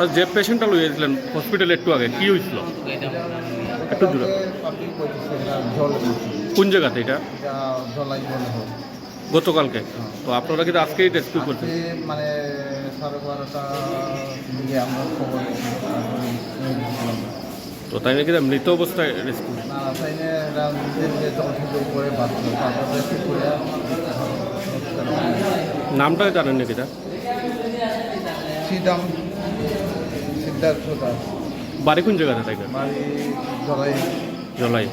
তা যে পেশেন্টটা লইয়েছিলেন হসপিটালে একটু আগে কি হয়েছিল একটু দূরে। কোন জায়গাতে এটা? গতকালকে। তো আপনারা কিন্তু আজকেই রেস্কিউ করছেন। মানে সাড়ে বারোটা আমরা খবর তো তাই নাকি মৃত অবস্থায় রেস্কিউ নামটা জানেন নাকি এটা? শ্রীরাম বাড়ি কোন জায়গাতে বাড়ি জলাই। জলাই।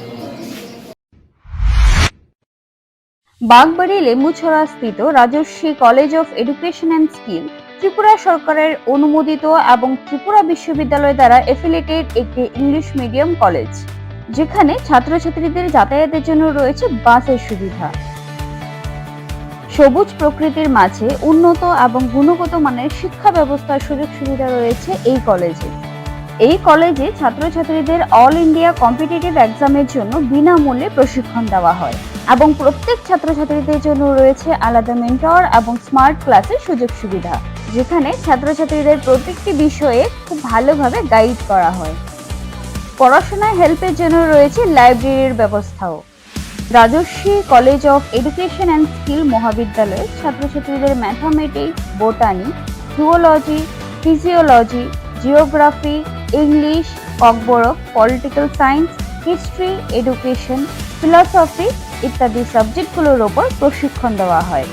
বাগবাড়ি লেম্বুছড়া স্থিত Rajaswi college of education and skill Tripura সরকারের অনুমোদিত এবং ত্রিপুরা বিশ্ববিদ্যালয় দ্বারা এফিলেটেড একটি ইংলিশ মিডিয়াম কলেজ যেখানে ছাত্রছাত্রীদের যাতায়াতের জন্য রয়েছে বাসের সুবিধা। সবুজ প্রকৃতির মাঝে উন্নত এবং গুণগত মানের শিক্ষা ব্যবস্থার সুযোগ সুবিধা রয়েছে এই কলেজে। এই কলেজে ছাত্রছাত্রীদের অল ইন্ডিয়া কম্পিটিটিভ এক্সামের জন্য বিনামূল্যে প্রশিক্ষণ দেওয়া হয় এবং প্রত্যেক ছাত্রছাত্রীদের জন্য রয়েছে আলাদা মেন্টর এবং স্মার্ট ক্লাসের সুযোগ সুবিধা, যেখানে ছাত্রছাত্রীদের প্রত্যেকটি বিষয়ে খুব ভালোভাবে গাইড করা হয়। পড়াশোনায় হেল্পের জন্য রয়েছে লাইব্রেরির ব্যবস্থাও। Rajaswi college of education and skill মহাবিদ্যালয়ে ছাত্রছাত্রীদের mathematics, botany zoology physiology geography English Kokborok political science history education philosophy ইত্যাদি সাবজেক্টগুলোর ওপর প্রশিক্ষণ দেওয়া হয়।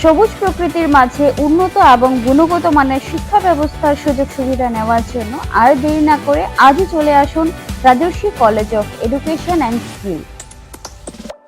সবুজ প্রকৃতির মাঝে উন্নত এবং গুণগত মানের শিক্ষা ব্যবস্থার সুযোগ সুবিধা নেওয়ার জন্য আর দেরি না করে আজই চলে আসুন Rajaswi college of education and skill.